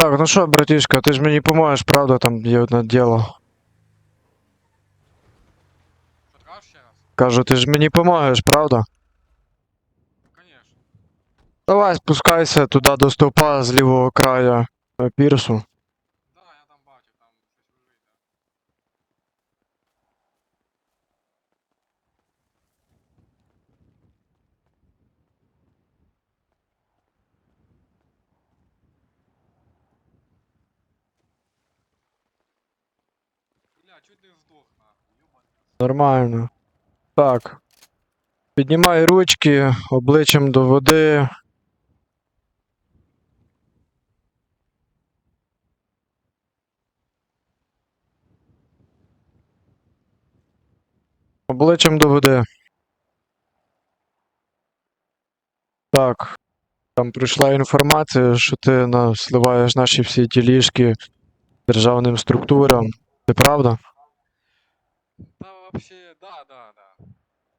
Так, ну що, братішка, ти ж мені поможеш, правда, там є одне діло. Що трав ще раз? Кажу, ти ж мені поможеш, правда? Конечно. Давай спускайся туди до стовпа з лівого краю е, пірсу. Чуть не здох, нахуй. Нормально. Так. Піднімай ручки обличчям до води. Обличчям до води. Так. Там прийшла інформація, що ти сливаєш наші всі ділішки державним структурам. Це правда? Да, вообще, да, да, да.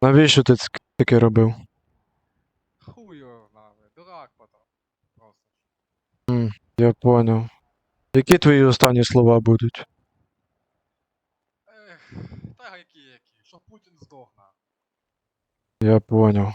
Навіщо ти ц- таке робив? Хуй знает, дурак потом. Просто. Я поняв. Які твої останні слова будуть? Ех, та які які, що Путін здохне. Я поняв.